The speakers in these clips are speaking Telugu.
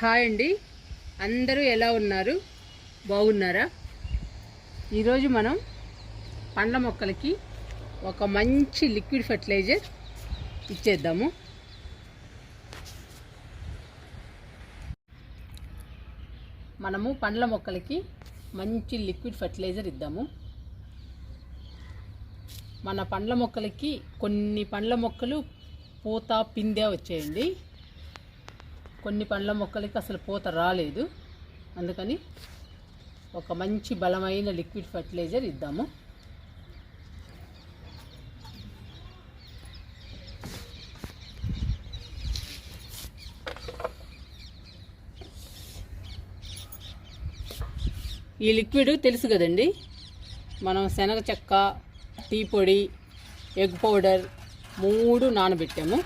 హాయ్ అండి. అందరూ ఎలా ఉన్నారు? బాగున్నారా? ఈరోజు మనం పండ్ల మొక్కలకి ఒక మంచి లిక్విడ్ ఫర్టిలైజర్ ఇచ్చేద్దాము. మనము పండ్ల మొక్కలకి మంచి లిక్విడ్ ఫర్టిలైజర్ ఇద్దాము. మన పండ్ల మొక్కలకి కొన్ని పండ్ల మొక్కలు పూత పిందె వచ్చాయండి. కొన్ని పండ్ల మొక్కలకి అసలు పూత రాలేదు. అందుకని ఒక మంచి బలమైన లిక్విడ్ ఫర్టిలైజర్ ఇద్దాము. ఈ లిక్విడ్ తెలుసు కదండి? మనం శనగ చెక్క టీ పొడి ఎగ్ పౌడర్ మూడు నానబెట్టాము.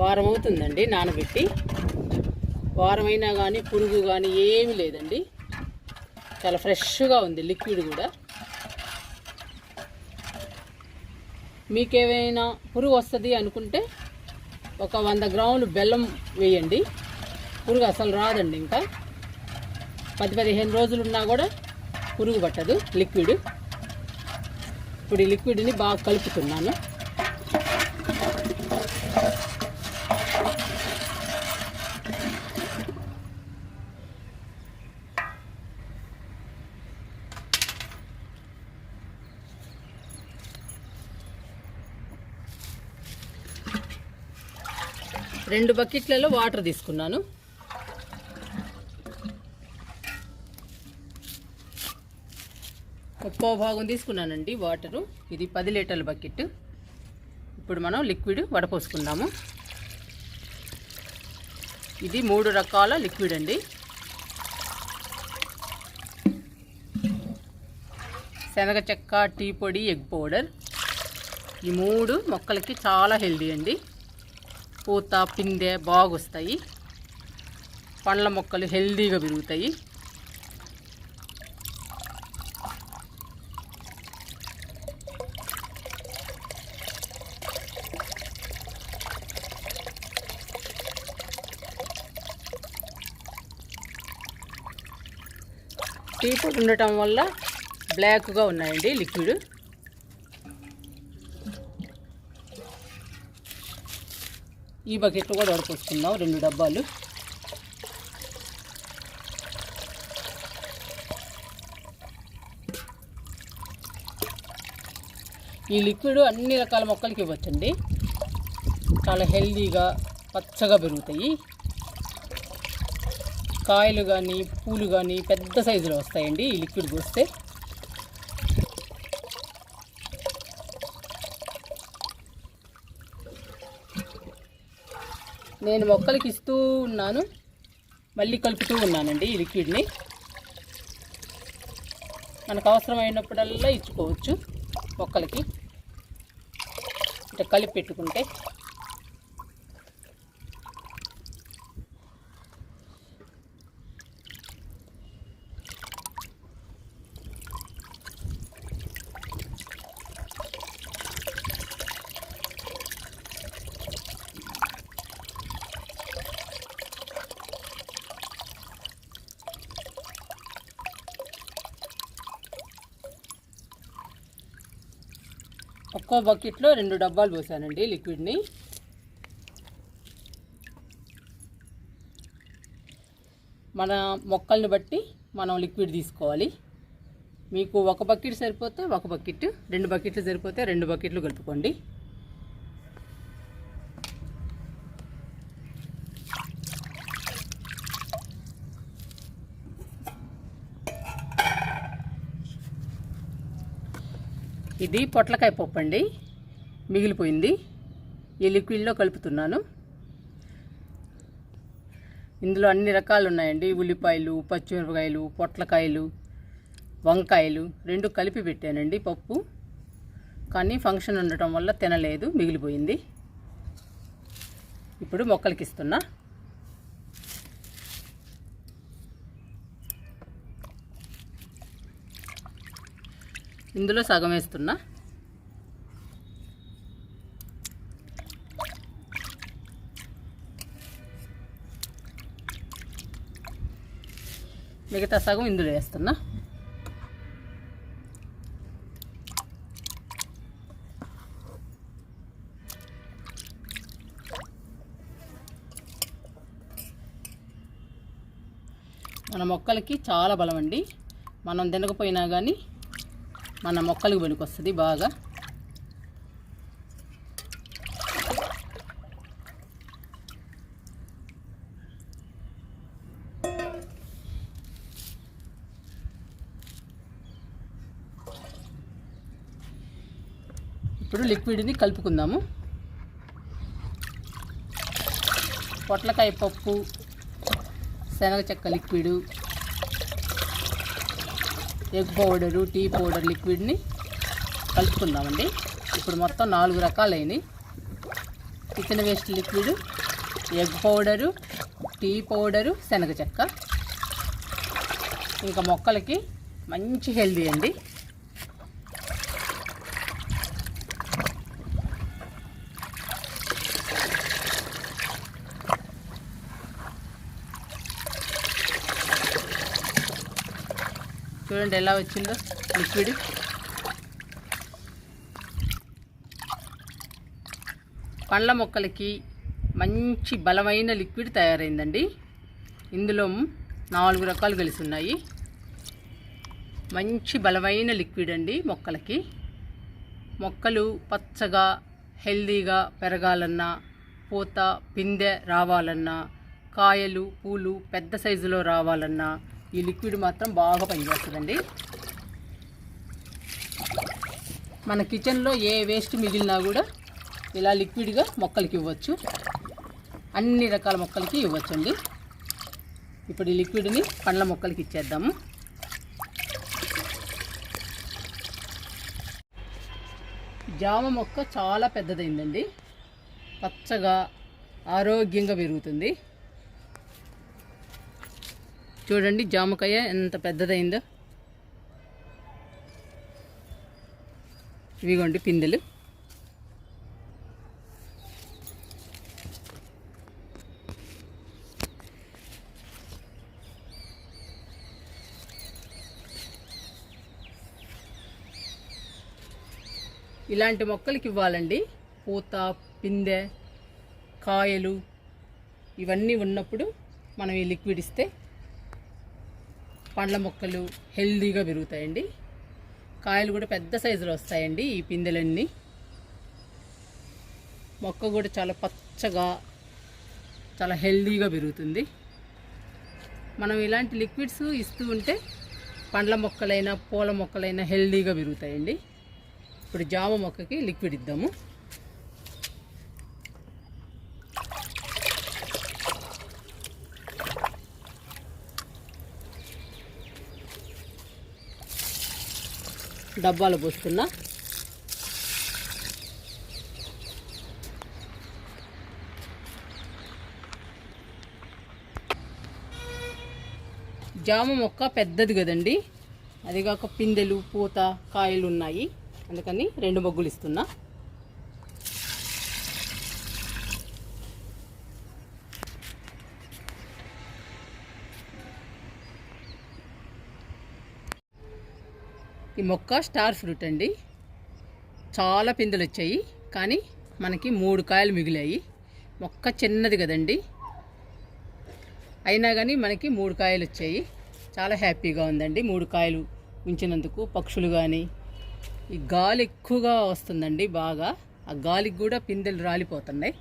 వారం అవుతుందండి నానబెట్టి. వారమైనా కానీ పురుగు కానీ ఏమీ లేదండి. చాలా ఫ్రెష్గా ఉంది లిక్విడ్ కూడా. మీకేమైనా పురుగు వస్తుంది అనుకుంటే ఒక వంద గ్రాములు బెల్లం వేయండి. పురుగు అసలు రాదండి ఇంకా. పది పదిహేను రోజులు ఉన్నా కూడా పురుగు పట్టదు లిక్విడ్. ఇప్పుడు ఈ లిక్విడ్ని బాగా కలుపుతున్నాను. రెండు బకెట్లలో వాటర్ తీసుకున్నాను. ఒక్కో భాగం తీసుకున్నానండి వాటరు. ఇది పది లీటర్ల బకెట్. ఇప్పుడు మనం లిక్విడ్ వడపోసుకుందాము. ఇది మూడు రకాల లిక్విడ్ అండి. శనగ చెక్క టీ పొడి ఎగ్ పౌడర్. ఈ మూడు మొక్కలకి చాలా హెల్దీ అండి. పూత పిందె బాగొస్తాయి. పండ్ల మొక్కలు హెల్దీగా పెరుగుతాయి. టీ పొడి ఉండటం వల్ల బ్లాక్గా ఉన్నాయండి లిక్విడ్. ఈ బకెట్లో కూడా వడపోసుకుందాం రెండు డబ్బాలు. ఈ లిక్విడ్ అన్ని రకాల మొక్కలకి ఇవ్వచ్చండి. చాలా హెల్దీగా పచ్చగా పెరుగుతాయి. కాయలు కానీ పూలు కానీ పెద్ద సైజులో వస్తాయండి ఈ లిక్విడ్ పోస్తే. నేను మొక్కలకి ఇస్తూ ఉన్నాను. మళ్ళీ కలుపుతూ ఉన్నానండి ఈ లిక్విడ్ని. మనకు అవసరమైనప్పుడల్లా ఇచ్చుకోవచ్చు మొక్కలకి. ఇట్లా కలిపి పెట్టుకుంటే ఒక్కో బకెట్లో రెండు డబ్బాలు పోసానండి లిక్విడ్ని. మన మొక్కల్ని బట్టి మనం లిక్విడ్ తీసుకోవాలి. మీకు ఒక బకెట్ సరిపోతే ఒక బకెట్ రెండు బకెట్లు సరిపోతే రెండు బకెట్లు కలుపుకోండి. ఇది పొట్లకాయ పప్పు అండి. మిగిలిపోయింది. ఈ లిక్విడ్లో కలుపుతున్నాను. ఇందులో అన్ని రకాలు ఉన్నాయండి. ఉల్లిపాయలు పచ్చిమిరపకాయలు పొట్లకాయలు వంకాయలు రెండు కలిపి పెట్టానండి పప్పు. కానీ ఫంక్షన్ ఉండటం వల్ల తినలేదు మిగిలిపోయింది. ఇప్పుడు మొక్కలకి ఇస్తున్నా. ఇందులో సగం వేస్తున్నా. మిగతా సగం ఇందులో వేస్తున్నా. మన మొక్కలకి చాలా బలం అండి. మనం తినకపోయినా కానీ మన మొక్కలకు పనికొస్తుంది బాగా. ఇప్పుడు లిక్విడ్ని కలుపుకుందాము. పొట్లకాయ పప్పు శనగ చెక్క liquid egg powder tea powder లిక్విడ్ని కలుపుకుందామండి. ఇప్పుడు మొత్తం నాలుగు రకాలైనవి. Kitchen waste liquid egg powder tea powder శనగ చెక్క. ఇంకా మొక్కలకి మంచి హెల్దీ అండి. చూడండి ఎలా వచ్చిందో లిక్విడ్ పండ్ల మొక్కలకి మంచి బలమైన లిక్విడ్ తయారైందండి. ఇందులో నాలుగు రకాలు కలిసి ఉన్నాయి. మంచి బలమైన లిక్విడ్ అండి మొక్కలకి. మొక్కలు పచ్చగా హెల్దీగా పెరగాలన్నా పూత పిందె రావాలన్నా కాయలు పూలు పెద్ద సైజులో రావాలన్నా ఈ లిక్విడ్ మాత్రం బాగా పనిచేస్తుందండి. మన కిచెన్లో ఏ వేస్ట్ మిగిలినా కూడా ఇలా లిక్విడ్గా మొక్కలకి ఇవ్వచ్చు. అన్ని రకాల మొక్కలకి ఇవ్వచ్చండి. ఇప్పుడు ఈ లిక్విడ్ని పండ్ల మొక్కలకి ఇచ్చేద్దాము. జామ మొక్క చాలా పెద్దదైందండి. పచ్చగా ఆరోగ్యంగా పెరుగుతుంది. చూడండి జామకాయ ఎంత పెద్దదైందో. ఇవిగోండి పిందెలు. ఇలాంటి మొక్కలకి ఇవ్వాలండి. పూత పిందె కాయలు ఇవన్నీ ఉన్నప్పుడు మనం ఈ లిక్విడ్ ఇస్తే పండ్ల మొక్కలు హెల్దీగా పెరుగుతాయండి. కాయలు కూడా పెద్ద సైజులో వస్తాయండి ఈ పిందెలన్నీ. మొక్క కూడా చాలా పచ్చగా చాలా హెల్దీగా పెరుగుతుంది. మనం ఇలాంటి లిక్విడ్స్ ఇస్తూ ఉంటే పండ్ల మొక్కలైనా పూల మొక్కలైనా హెల్దీగా పెరుగుతాయండి. ఇప్పుడు జామ మొక్కకి లిక్విడ్ ఇద్దాము. డబ్బాలు పోస్తున్నా జామ మొక్క పెద్దది కదండి. అదిగాక పిందెలు పూత కాయలు ఉన్నాయి. అందుకని రెండు మొగ్గులు ఇస్తున్నా. ఈ మొక్క స్టార్ ఫ్రూట్ అండి. చాలా పిందెలు వచ్చాయి. కానీ మనకి మూడు కాయలు మిగిలాయి. మొక్క చిన్నది కదండి. అయినా కానీ మనకి మూడు కాయలు వచ్చాయి. చాలా హ్యాపీగా ఉందండి. మూడు కాయలు ఉంచినందుకు పక్షులు కానీ ఈ గాలి ఎక్కువగా వస్తుందండి బాగా. ఆ గాలికి కూడా పిందెలు రాలిపోతున్నాయి.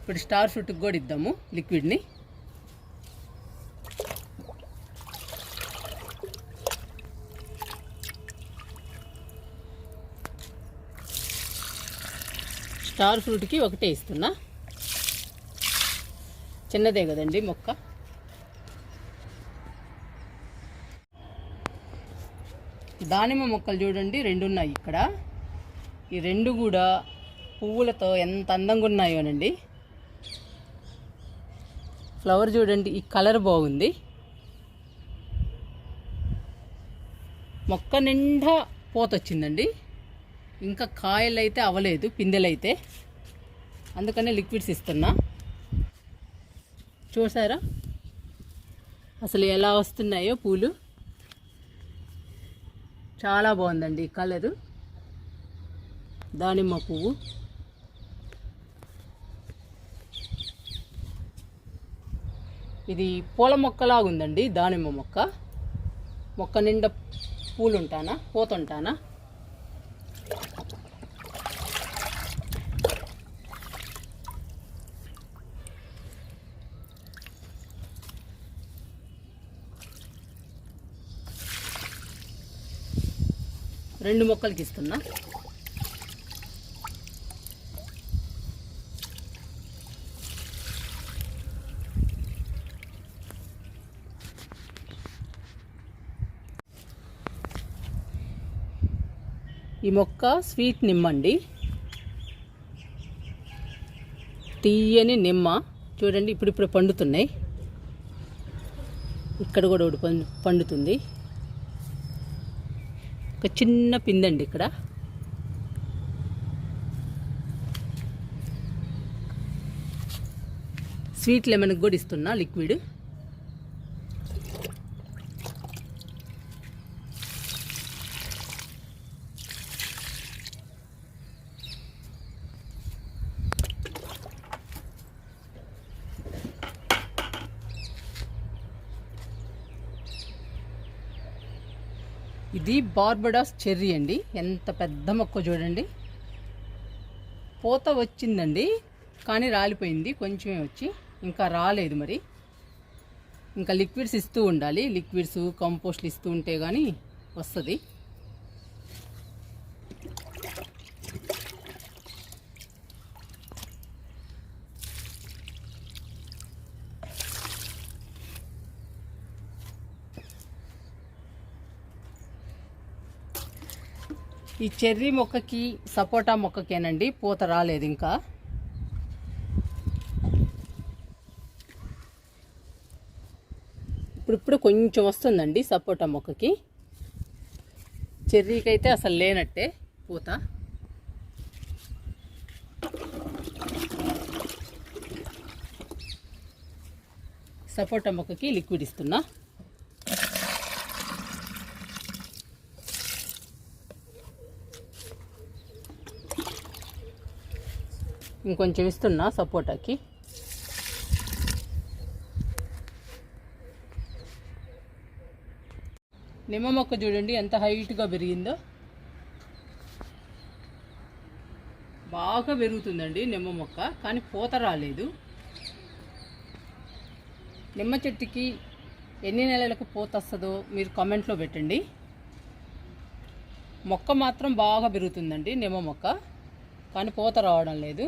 ఇప్పుడు స్టార్ ఫ్రూట్కి కూడా ఇద్దాము లిక్విడ్ని. స్టార్ ఫ్రూట్కి ఒకటే ఇస్తున్నా. చిన్నదే కదండి మొక్క. దానిమ్మ మొక్కలు చూడండి రెండు ఉన్నాయి ఇక్కడ. ఈ రెండు కూడా పువ్వులతో ఎంత అందంగా ఉన్నాయోనండి ఫ్లవర్ చూడండి ఈ కలర్ బాగుంది. మొక్క నిండా పోతొచ్చిందండి. వచ్చిందండి ఇంకా కాయలు అయితే అవ్వలేదు పిందెలైతే. అందుకనే లిక్విడ్స్ ఇస్తున్నా. చూసారా? అసలు ఎలా వస్తున్నాయో పూలు. చాలా బాగుందండి కలరు దానిమ్మ పువ్వు. ఇది పూల మొక్కలాగుందండి దానిమ్మ మొక్క. మొక్క నిండా పూలు ఉంటానా పోతుంటానా? రెండు మొక్కలకి ఇస్తున్నా ఈ మొక్క స్వీట్ నిమ్మండి. తీయని నిమ్మ. చూడండి ఇప్పుడిప్పుడు పండుతున్నాయి. ఇక్కడ కూడా ఒకటి పండు పండుతుంది. ఒక చిన్న పిందండి ఇక్కడ. స్వీట్ లెమన్కి కూడా ఇస్తున్నా లిక్విడ్. ఇది బార్బడాస్ చెర్రీ అండి. ఎంత పెద్ద మొక్క చూడండి. పూత వచ్చిందండి. కానీ రాలిపోయింది. కొంచెమే వచ్చి ఇంకా రాలేదు మరి. ఇంకా లిక్విడ్స్ ఇస్తూ ఉండాలి. లిక్విడ్స్ కంపోస్ట్లు ఇస్తూ ఉంటే కానీ వస్తుంది. ఈ చెర్రీ మొక్కకి సపోటా మొక్కకేనండి పూత రాలేదు ఇంకా. ఇప్పుడిప్పుడు కొంచెం వస్తుందండి సపోటా మొక్కకి. చెర్రీకి అయితే అసలు లేనట్టే పూత. సపోటా మొక్కకి లిక్విడ్ ఇస్తున్నా. ఇంకొంచెం ఇస్తున్నా సపోటాకి. నిమ్మ మొక్క చూడండి ఎంత హైట్గా పెరిగిందో. బాగా పెరుగుతుందండి నిమ్మ మొక్క కానీ పూత రాలేదు. నిమ్మ చెట్టుకి ఎన్ని నెలలకు పూత వస్తుందో మీరు కామెంట్లో పెట్టండి. మొక్క మాత్రం బాగా పెరుగుతుందండి నిమ్మ మొక్క కానీ పూత రావడం లేదు.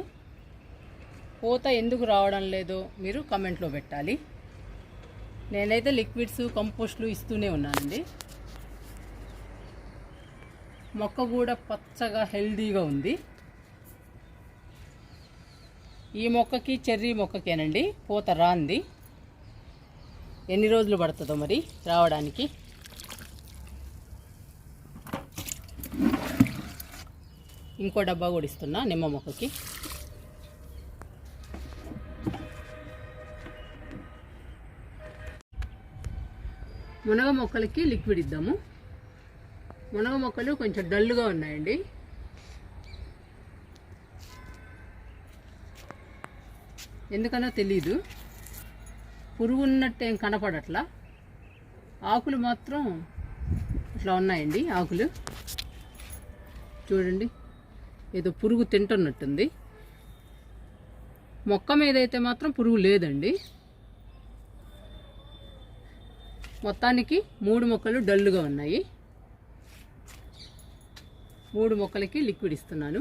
పూత ఎందుకు రావడం లేదో మీరు కమెంట్లో పెట్టాలి. నేనైతే లిక్విడ్స్ కంపోస్ట్లు ఇస్తూనే ఉన్నానండి. మొక్క కూడా పచ్చగా హెల్దీగా ఉంది. ఈ మొక్కకి చెర్రీ మొక్కకేనండి. పూత రాంది. ఎన్ని రోజులు పడుతుందో మరి రావడానికి? ఇంకో డబ్బా కూడా ఇస్తున్నా నిమ్మ మొక్కకి. మునగ మొక్కలకి లిక్విడ్ ఇద్దాము. మునగ మొక్కలు కొంచెం డల్గా ఉన్నాయండి. ఎందుకనో తెలీదు. పురుగు ఉన్నట్టు ఏం కనపడట్లా. ఆకులు మాత్రం ఇట్లా ఉన్నాయండి ఆకులు. చూడండి. ఏదో పురుగు తింటున్నట్టుంది. మొక్క మీద అయితే మాత్రం పురుగు లేదండి. మొత్తానికి మూడు మొక్కలు డల్లుగా ఉన్నాయి. మూడు మొక్కలకి లిక్విడ్ ఇస్తున్నాను.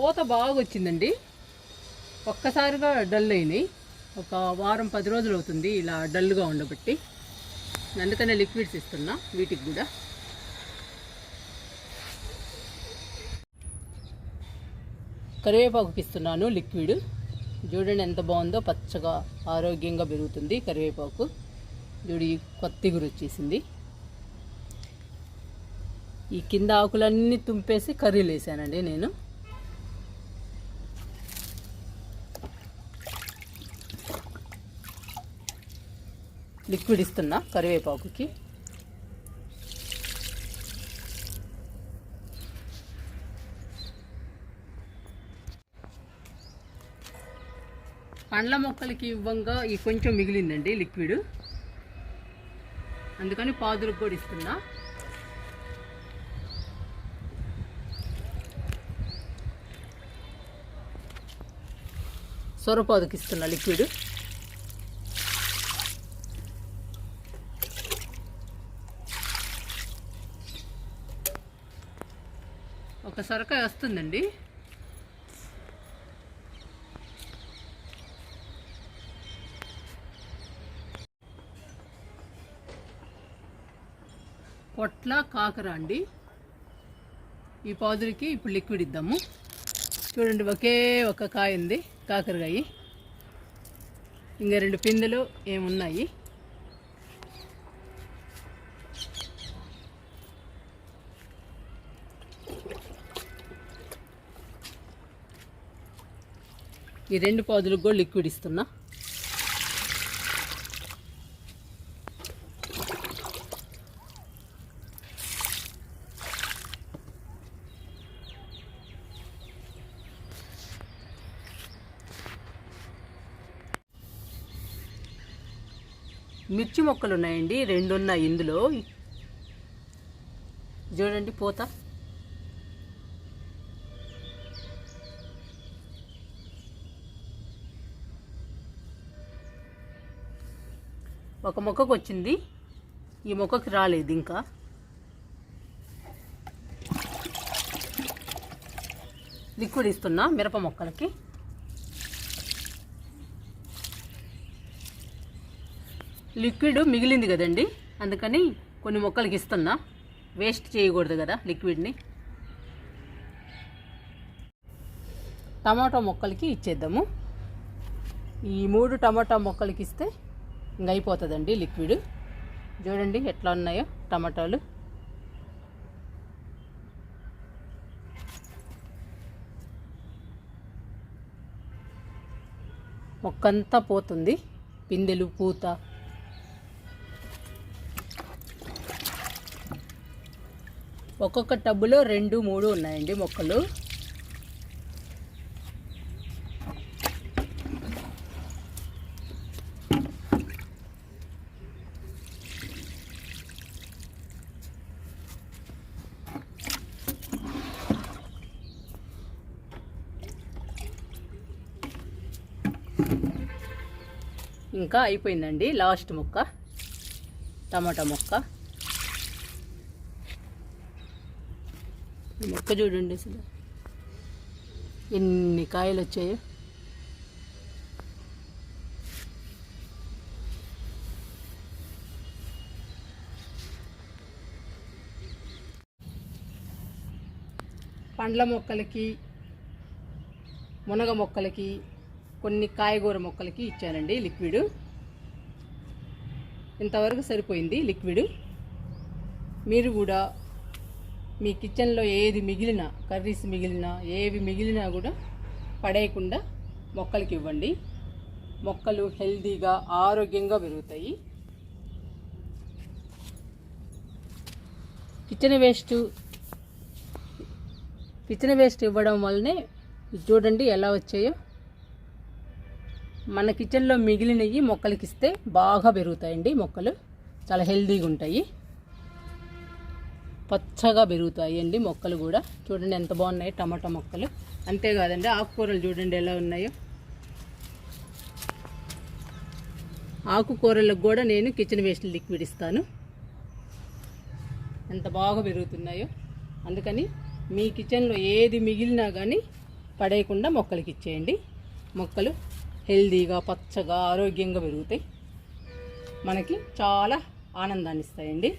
పూత బాగా వచ్చిందండి ఒక్కసారిగా డల్ అయినాయి. ఒక వారం పది రోజులు అవుతుంది ఇలా డల్గా ఉండబట్టి. అందుకనే లిక్విడ్స్ ఇస్తున్నా వీటికి కూడా. కరివేపాకుకి ఇస్తున్నాను లిక్విడ్. చూడండి ఎంత బాగుందో పచ్చగా ఆరోగ్యంగా పెరుగుతుంది కరివేపాకు. చూడు ఈ కొత్త వచ్చేసింది. ఈ కింద ఆకులన్నీ తుంపేసి కర్రీలు వేసానండి నేను. లిక్విడ్ ఇస్తున్నా కరివేపాకుకి. పండ్ల మొక్కలకి ఇవ్వంగా ఈ కొంచెం మిగిలిందండి లిక్విడ్. అందుకని పాదులకు కూడా ఇస్తున్నా. సొరపాదుకి ఇస్తున్నా లిక్విడ్. ఒక సొరకాయ వస్తుందండి. పొట్ల కాకర అండి. ఈ పాదులకి ఇప్పుడు లిక్విడ్ ఇద్దాము. చూడండి ఒకే ఒక కాయ ఉంది కాకరకాయ. ఇంకా రెండు పిందెలు ఏమున్నాయి? ఈ రెండు పౌదులకు కూడా లిక్విడ్ ఇస్తున్నా. మిర్చి మొక్కలు ఉన్నాయండి రెండు ఉన్నాయి ఇందులో. చూడండి పోత. ఒక మొక్కకు వచ్చింది. ఈ మొక్కకి రాలేదు ఇంకా. లిక్విడ్ ఇస్తున్నా మిరప మొక్కలకి. లిక్విడ్ మిగిలింది కదండి. అందుకని కొన్ని మొక్కలకి ఇస్తున్నా. వేస్ట్ చేయకూడదు కదా లిక్విడ్ని. టమాటో మొక్కలకి ఇచ్చేద్దాము. ఈ మూడు టమాటా మొక్కలకి ఇస్తే ఇంక అయిపోతుందండి లిక్విడ్. చూడండి ఎట్లా ఉన్నాయో టమాటాలు. మొక్కంతా పోతుంది. పిందెలు పూత. ఒక్కొక్క టబ్బులో రెండు మూడు ఉన్నాయండి మొక్కలు. ఇంకా అయిపోయిందండి. లాస్ట్ మొక్క. టమాటా మొక్క. మొక్క చూడండి అసలు. ఎన్ని కాయలు వచ్చాయో. పండ్ల మొక్కలకి మునగ మొక్కలకి కొన్ని కాయగూర మొక్కలకి ఇచ్చానండి లిక్విడ్. ఇంతవరకు సరిపోయింది లిక్విడ్. మీరు కూడా మీ కిచెన్లో ఏది మిగిలినా కర్రీస్ మిగిలినా ఏవి మిగిలినా కూడా పడేయకుండా మొక్కలకి ఇవ్వండి. మొక్కలు హెల్తీగా ఆరోగ్యంగా పెరుగుతాయి. కిచెన్ వేస్ట్ కిచెన్ వేస్ట్ ఇవ్వడం వల్లనే చూడండి ఎలా వచ్చాయో. మన కిచెన్లో మిగిలినవి మొక్కలకి ఇస్తే బాగా పెరుగుతాయండి. మొక్కలు చాలా హెల్దీగా ఉంటాయి. పచ్చగా పెరుగుతాయి అండి మొక్కలు కూడా. చూడండి ఎంత బాగున్నాయి టమాటా మొక్కలు. అంతేకాదండి ఆకుకూరలు చూడండి ఎలా ఉన్నాయో. ఆకుకూరలకు కూడా నేను కిచెన్ వేస్ట్ లిక్విడ్ ఇస్తాను. ఎంత బాగా పెరుగుతున్నాయో. అందుకని మీ కిచెన్లో ఏది మిగిలినా కానీ పడేయకుండా మొక్కలకి ఇచ్చేయండి. మొక్కలు హెల్దీగా పచ్చగా ఆరోగ్యంగా పెరుగుతాయి మనకి చాలా ఆనందాన్ని ఇస్తాయండి.